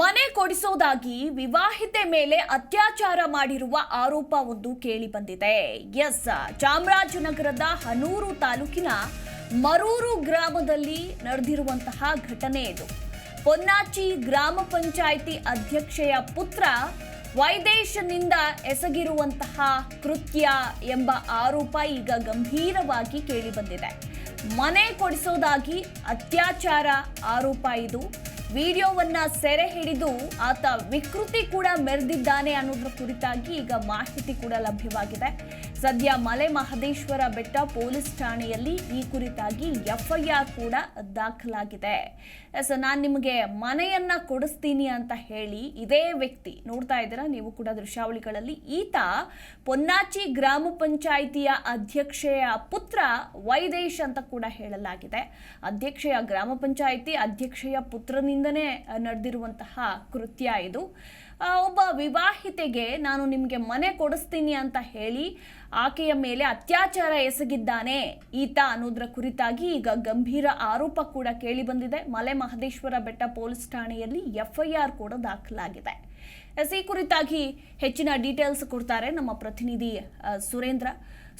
ಮನೆ ಕೊಡಿಸೋದಾಗಿ ವಿವಾಹಿತೆ ಮೇಲೆ ಅತ್ಯಾಚಾರ ಮಾಡಿರುವ ಆರೋಪ ಒಂದು ಕೇಳಿ ಬಂದಿದೆ. ಎಸ್, ಚಾಮರಾಜನಗರದ ಹನೂರು ತಾಲೂಕಿನ ಮರೂರು ಗ್ರಾಮದಲ್ಲಿ ನಡೆದಿರುವಂತಹ ಘಟನೆ ಇದು. ಪೊನ್ನಾಚಿ ಗ್ರಾಮ ಪಂಚಾಯಿತಿ ಅಧ್ಯಕ್ಷೆಯ ಪುತ್ರ ವೈದೇಶನಿಂದ ಎಸಗಿರುವಂತಹ ಕೃತ್ಯ ಎಂಬ ಆರೋಪ ಈಗ ಗಂಭೀರವಾಗಿ ಕೇಳಿಬಂದಿದೆ ಮನೆ ಕೊಡಿಸೋದಾಗಿ ಅತ್ಯಾಚಾರ ಆರೋಪ ಇದು. ವಿಡಿಯೋವನ್ನ ಸೆರೆ ಹಿಡಿದು ಆತ ವಿಕೃತಿ ಕೂಡ ಮೆರೆದಿದ್ದಾನೆ ಅನ್ನೋದ್ರ ಕುರಿತಾಗಿ ಈಗ ಮಾಹಿತಿ ಕೂಡ ಲಭ್ಯವಾಗಿದೆ. ಸದ್ಯ ಮಲೆ ಮಹದೇಶ್ವರ ಬೆಟ್ಟ ಪೊಲೀಸ್ ಠಾಣೆಯಲ್ಲಿ ಈ ಕುರಿತಾಗಿ ಎಫ್ಐಆರ್ ಕೂಡ ದಾಖಲಾಗಿದೆ. ಸೊ ನಾನು ನಿಮಗೆ ಮನೆಯನ್ನ ಕೊಡಿಸ್ತೀನಿ ಅಂತ ಹೇಳಿ ಇದೇ ವ್ಯಕ್ತಿ ನೋಡ್ತಾ ಇದ್ದೀರಾ? ನೀವು ಕೂಡ ದೃಶ್ಯಾವಳಿಗಳಲ್ಲಿ ಈತ ಪೊನ್ನಾಚಿ ಗ್ರಾಮ ಪಂಚಾಯಿತಿಯ ಅಧ್ಯಕ್ಷೆಯ ಪುತ್ರ ವೈದೇಶ್ ಅಂತ ಕೂಡ ಹೇಳಲಾಗಿದೆ. ಅಧ್ಯಕ್ಷೆಯ ಗ್ರಾಮ ಪಂಚಾಯಿತಿ ಅಧ್ಯಕ್ಷೆಯ ಪುತ್ರನಿಂದನೇ ನಡೆದಿರುವಂತಹ ಕೃತ್ಯ ಇದು. ಒಬ್ಬ ವಿವಾಹಿತೆಗೆ ನಾನು ನಿಮಗೆ ಮನೆ ಕೊಡಿಸ್ತೀನಿ ಅಂತ ಹೇಳಿ ಆಕೆಯ ಮೇಲೆ ಅತ್ಯಾಚಾರ ಎಸಗಿದ್ದಾನೆ. ಈತ ಅನ್ನೋದ್ರ ಕುರಿತಾಗಿ ಈಗ ಗಂಭೀರ ಆರೋಪ ಕೂಡ ಕೇಳಿ ಬಂದಿದೆ. ಮಲೆ ಮಹದೇಶ್ವರ ಬೆಟ್ಟ ಪೊಲೀಸ್ ಠಾಣೆಯಲ್ಲಿ ಎಫ್ಐಆರ್ ಕೂಡ ದಾಖಲಾಗಿದೆ. ಈ ಕುರಿತಾಗಿ ಹೆಚ್ಚಿನ ಡೀಟೇಲ್ಸ್ ಕೊಡ್ತಾರೆ ನಮ್ಮ ಪ್ರತಿನಿಧಿ ಸುರೇಂದ್ರ.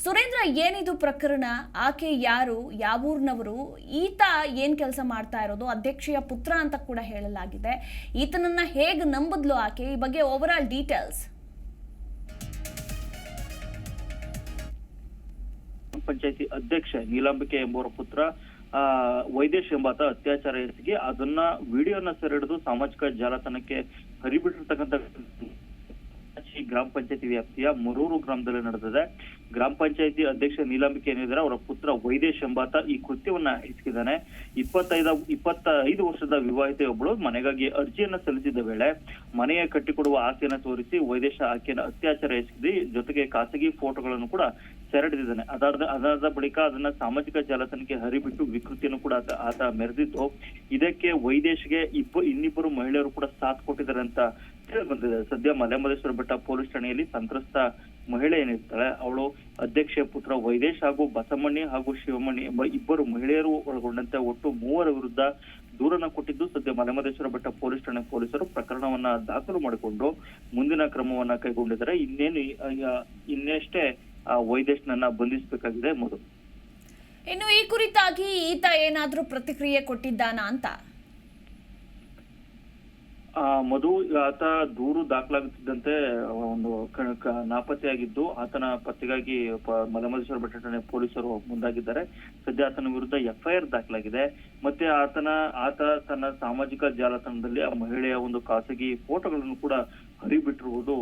ಸುರೇಂದ್ರ ಏನಿದು ಪ್ರಕರಣ? ಆಕೆ ಯಾರು? ಯಾವೂರ್ನವರು? ಈತ ಏನ್ ಕೆಲಸ ಮಾಡ್ತಾ ಇರೋದು? ಅಧ್ಯಕ್ಷೆಯ ಪುತ್ರ ಅಂತ ಕೂಡ ಹೇಳಲಾಗಿದೆ. ಈತನನ್ನ ಹೇಗೆ ನಂಬದ್ಲು ಆಕೆ? ಈ ಬಗ್ಗೆ ಓವರ್ ಆಲ್ ಡೀಟೇಲ್ಸ್ ಪಂಚಾಯತಿ ಅಧ್ಯಕ್ಷೆ ನೀಲಾಂಬಿಕೆ ಎಂಬುವರ ಪುತ್ರ ವೈದೇಶ್ ಎಂಬಾತ ಅತ್ಯಾಚಾರ ಎಸಗಿ ಅದನ್ನ ವಿಡಿಯೋನ ಸೆರೆ ಹಿಡಿದು ಸಾಮಾಜಿಕ ಜಾಲತಾಣಕ್ಕೆ ಹರಿಬಿಟ್ಟಿರ್ತಕ್ಕಂಥ ಗ್ರಾಮ ಪಂಚಾಯತಿ ವ್ಯಾಪ್ತಿಯ ಮರೂರು ಗ್ರಾಮದಲ್ಲಿ ನಡೆದಿದೆ. ಗ್ರಾಮ ಪಂಚಾಯತಿ ಅಧ್ಯಕ್ಷ ನೀಲಾಂಬಿಕೆ ಏನಿದ್ರೆ ಅವರ ಪುತ್ರ ವೈದೇಶ್ ಎಂಬಾತ ಈ ಕೃತ್ಯವನ್ನ ಹೆಚ್ಚಿದ್ದಾನೆ ಇಪ್ಪತ್ತೈದ, ಇಪ್ಪತ್ತೈದು ವರ್ಷದ ವಿವಾಹಿತೆಯೊಬ್ಬಳು ಮನೆಗಾಗಿ ಅರ್ಜಿಯನ್ನ ಸಲ್ಲಿಸಿದ ವೇಳೆ ಮನೆಯ ಕಟ್ಟಿಕೊಡುವ ಆಸೆಯನ್ನ ತೋರಿಸಿ ವೈದೇಶ ಆಕೆಯನ್ನ ಅತ್ಯಾಚಾರ ಎಸಗಿ ಜೊತೆಗೆ ಖಾಸಗಿ ಫೋಟೋಗಳನ್ನು ಕೂಡ ಸೆರೆಡಿದ್ದಾನೆ ಅದಾದ ಅದಾದ ಬಳಿಕ ಅದನ್ನ ಸಾಮಾಜಿಕ ಜಾಲತಾಣಕ್ಕೆ ಹರಿಬಿಟ್ಟು ವಿಕೃತಿಯನ್ನು ಕೂಡ ಆತ ಮೆರೆದಿದ್ದು ಇದಕ್ಕೆ ವೈದೇಶ್ಗೆ ಇಬ್ಬ, ಇನ್ನಿಬ್ಬರು ಮಹಿಳೆಯರು ಕೂಡ ಸಾಥ್ ಕೊಟ್ಟಿದ್ದಾರೆ ಅಂತ ಹೇಳಿ ಬಂದಿದೆ. ಸದ್ಯ ಮಲೆಮಲ್ಲೇಶ್ವರ ಬೆಟ್ಟ ಪೊಲೀಸ್ ಠಾಣೆಯಲ್ಲಿ ಸಂತ್ರಸ್ತ ಮಹಿಳೆ ಏನಿರ್ತಾಳೆ, ಅವಳು ಅಧ್ಯಕ್ಷೆಯ ಪುತ್ರ ವೈದೇಶ್ ಹಾಗೂ ಬಸಮಣ್ಣಿ ಹಾಗೂ ಶಿವಮಣ್ಣಿ ಎಂಬ ಇಬ್ಬರು ಮಹಿಳೆಯರು ಒಳಗೊಂಡಂತೆ ಒಟ್ಟು ಮೂವರ ವಿರುದ್ಧ ದೂರನ್ನು ಕೊಟ್ಟಿದ್ದು ಸದ್ಯ ಮಲೆಮಲ್ಲೇಶ್ವರ ಬೆಟ್ಟ ಪೊಲೀಸ್ ಠಾಣೆ ಪೊಲೀಸರು ಪ್ರಕರಣವನ್ನ ದಾಖಲು ಮಾಡಿಕೊಂಡು ಮುಂದಿನ ಕ್ರಮವನ್ನ ಕೈಗೊಂಡಿದ್ದಾರೆ. ಇನ್ನೇನು ಇನ್ನಷ್ಟೇ ವೈದೇಶ್ನನ್ನ ಬಂಧಿಸಬೇಕಾಗಿದೆ ಮೊದಲು ಇನ್ನು ಈ ಕುರಿತಾಗಿ ಈತ ಏನಾದ್ರೂ ಪ್ರತಿಕ್ರಿಯೆ ಕೊಟ್ಟಿದ್ದಾನಾ ಅಂತ? ಮಧು ಆತ ದೂರು ದಾಖಲಾಗುತ್ತಿದ್ದಂತೆ ಒಂದು ನಾಪತ್ತೆಯಾಗಿದ್ದು, ಆತನ ಪತ್ತೆಗಾಗಿ ಮಲೆಮಹದೇಶ್ವರ ಬೆಟ್ಟ ಠಾಣೆ ಪೊಲೀಸರು ಮುಂದಾಗಿದ್ದಾರೆ. ಸದ್ಯ ಆತನ ವಿರುದ್ಧ ಎಫ್ಐಆರ್ ದಾಖಲಾಗಿದೆ. ಮತ್ತೆ ಆತನ, ಆತ ತನ್ನ ಸಾಮಾಜಿಕ ಜಾಲತಾಣದಲ್ಲಿ ಆ ಮಹಿಳೆಯ ಒಂದು ಖಾಸಗಿ ಫೋಟೋಗಳನ್ನು ಕೂಡ ಹರಿಬಿಟ್ಟಿರುವುದು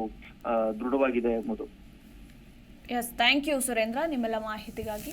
ದೃಢವಾಗಿದೆ ಎಂಬುದು ಎಸ್ ಥ್ಯಾಂಕ್ ಯು ಸುರೇಂದ್ರ. ನಿಮ್ಮೆಲ್ಲ ಮಾಹಿತಿಗಾಗಿ.